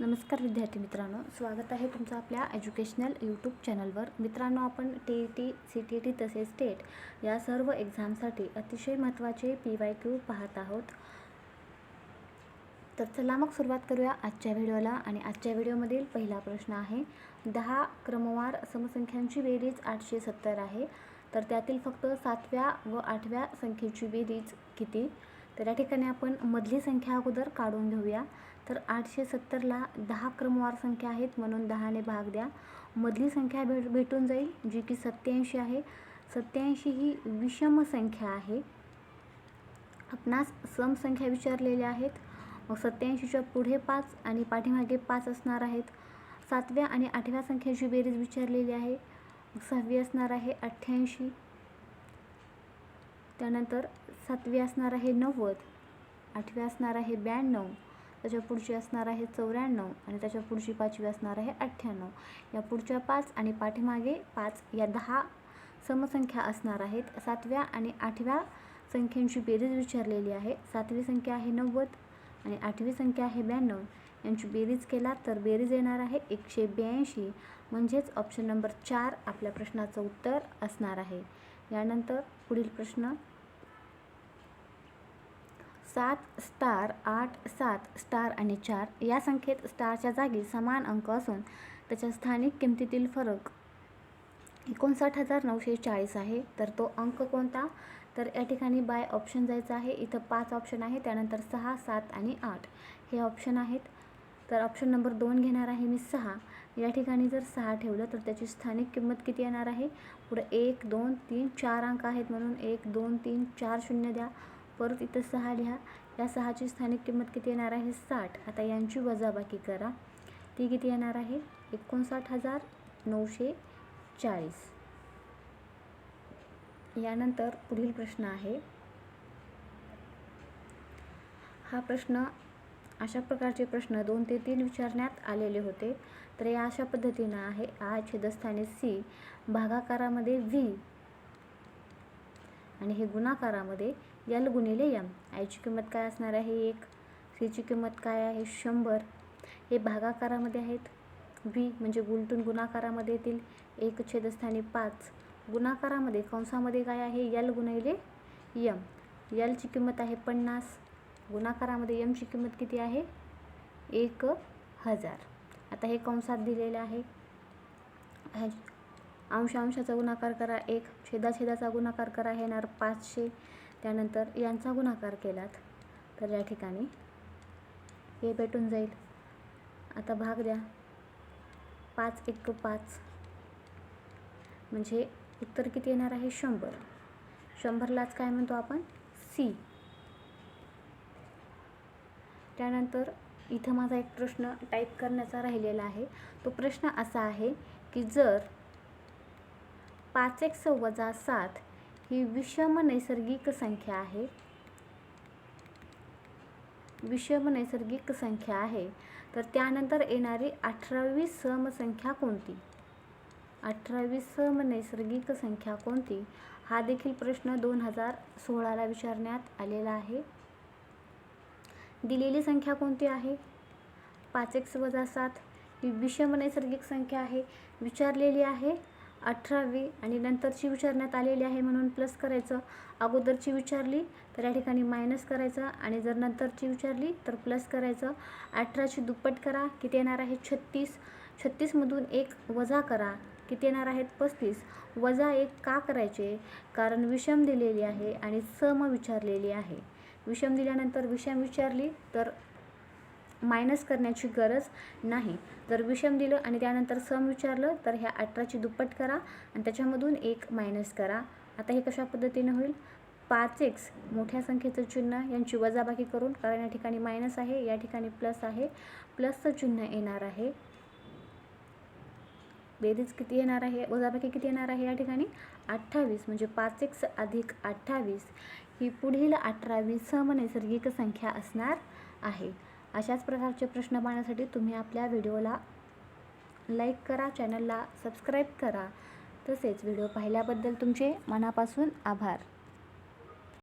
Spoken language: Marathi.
नमस्कार विद्यार्थी मित्रांनो स्वागत आहे तुमचं आपल्या एज्युकेशनल यूट्यूब चॅनलवर. मित्रांनो आपण T E T C T T तसेच स्टेट या सर्व एक्झामसाठी अतिशय महत्त्वाचे पी वाय क्यू पाहत आहोत. तर चला मग सुरुवात करूया आजच्या व्हिडिओला आणि आजच्या व्हिडिओमधील पहिला प्रश्न आहे दहा क्रमवार समसंख्यांची बेरीज आठशे सत्तर आहे. तर त्यातील फक्त सातव्या व आठव्या संख्येची बेरीज किती? तर या ठिकाणी आपण मधली संख्या अगोदर काढून घेऊया. तर आठशे सत्तरला दहा क्रमवार संख्या आहेत म्हणून दहाने भाग द्या. मधली संख्या भेट भेटून जाईल जी की सत्याऐंशी आहे. सत्याऐंशी ही विषम संख्या आहे. आपणास सम संख्या विचारलेल्या आहेत. मग सत्याऐंशीच्या पुढे पाच आणि पाठीमागे पाच असणार आहेत. सातव्या आणि आठव्या संख्येची बेरीज विचारलेली आहे. सहावी असणार आहे अठ्ठ्याऐंशी. त्यानंतर सातवी असणार आहे नव्वद आठवी असणार आहे ब्याण्णव त्याच्या पुढची असणार आहे चौऱ्याण्णव आणि त्याच्या पुढची पाचवी असणार आहे अठ्ठ्याण्णव. या पुढच्या पाच आणि पाठीमागे पाच या दहा समसंख्या असणार आहेत. सातव्या आणि आठव्या संख्यांची बेरीज विचारलेली आहे. सातवी संख्या आहे नव्वद आणि आठवी संख्या आहे ब्याण्णव. यांची बेरीज केला तर बेरीज येणार आहे एकशे ब्याऐंशी. म्हणजेच ऑप्शन नंबर चार आपल्या प्रश्नाचं उत्तर असणार आहे. यानंतर पुढील प्रश्न सात स्टार आठ सात स्टार आणि चार या संख्येत स्टारच्या जागी समान अंक असून त्याच्या स्थानिक किमतीतील फरक एकोणसाठ हजार नऊशे चाळीस आहे. तर तो अंक कोणता? तर या ठिकाणी बाय ऑप्शन जायचं आहे. इथं पाच ऑप्शन आहे. त्यानंतर सहा सात आणि आठ हे ऑप्शन आहेत. तर ऑप्शन नंबर दोन घेणार आहे मी सहा. या ठिकाणी जर सहा ठेवलं तर त्याची स्थानिक किंमत किती येणार आहे? पुढे एक दोन तीन चार अंक आहेत म्हणून एक दोन तीन चार शून्य द्या. परत इथं सहा लिहा. या सहाची स्थानिक किंमत किती येणार आहे? साठ. आता यांची वजाबाकी करा. ती किती येणार आहे? एकोणसाठ हजार नऊशे चाळीस. यानंतर पुढील प्रश्न आहे. हा प्रश्न अशा प्रकारचे प्रश्न दोन ते तीन विचारण्यात आलेले होते. तर या अशा पद्धतीनं आहे. आ छेदस्थानी सी भागाकारामध्ये व्ही आणि हे गुणाकारामध्ये यल गुणिले यम. आयची किंमत काय असणार आहे एक? सीची किंमत काय आहे शंभर? हे भागाकारामध्ये आहेत. व्ही म्हणजे गुलटून गुणाकारामध्ये येतील. एक छेदस्थानी पाच. गुणाकारामध्ये कंसामध्ये काय आहे? यल गुणिले यम. यलची किंमत आहे पन्नास. गुणाकारामध्ये यमची किंमत किती आहे? एक हजार. आता हे कंसात दिलेले आहे. अंश अंशाचा गुणाकार करा. एक. छेदाछेदाचा गुणाकार करा. हे येणार पाचशे. त्यानंतर यांचा गुणाकार केलात. तर या ठिकाणी हे भेटून जाईल. आता भाग द्या. पाच एक पाच. म्हणजे उत्तर किती येणार आहे? शंभर. शंभरलाच काय म्हणतो आपण? सी. त्यानंतर इथं माझा एक प्रश्न टाईप करण्याचा राहिलेला आहे. तो प्रश्न असा आहे की जर पाच एक वजा सात ही विषम नैसर्गिक संख्या आहे. विषम नैसर्गिक संख्या आहे. तर त्यानंतर येणारी अठरावी समसंख्या कोणती? अठरावी सम नैसर्गिक संख्या कोणती? हा देखील प्रश्न दोन हजार सोळाला विचारण्यात आलेला आहे. दिलेली संख्या कोणती आहे? पाच एक वजा सात ही विषम नैसर्गिक संख्या आहे. विचारलेली आहे अठरावी आणि नंतरची विचारण्यात आलेली आहे म्हणून प्लस करायचं. अगोदरची विचारली तर या ठिकाणी मायनस करायचं आणि जर नंतरची विचारली तर प्लस करायचं. अठराची दुप्पट करा किती येणार आहे? छत्तीस. छत्तीसमधून एक वजा करा किती येणार आहेत? पस्तीस. वजा एक का करायचे? कारण विषम दिलेली आहे आणि सम विचारलेली आहे. विषम दिल्यानंतर विषम विचारली तर मायनस करण्याची गरज नाही. जर विषम दिलं आणि त्यानंतर सम विचारलं तर ह्या अठराची दुप्पट करा आणि त्याच्यामधून एक मायनस करा. आता हे कशा पद्धतीने होईल? पाच एक्स मोठ्या संख्येचं चिन्ह यांची वजाबाकी करून कारण या ठिकाणी मायनस आहे या ठिकाणी प्लस आहे. प्लसचं चिन्ह येणार आहे. बेरीज किती येणार आहे? वजाबाकी किती येणार आहे या ठिकाणी? अठ्ठावीस म्हणजे पाच एक्स अधिक अठ्ठावीस ही पुढील अठरावी समनैसर्गिक संख्या असणार आहे. अशाच प्रकारचे प्रश्न पाहण्यासाठी तुम्ही आपल्या व्हिडिओला लाईक करा चॅनलला सबस्क्राईब करा. तसेच व्हिडिओ पाहिल्याबद्दल तुमचे मनापासून आभार.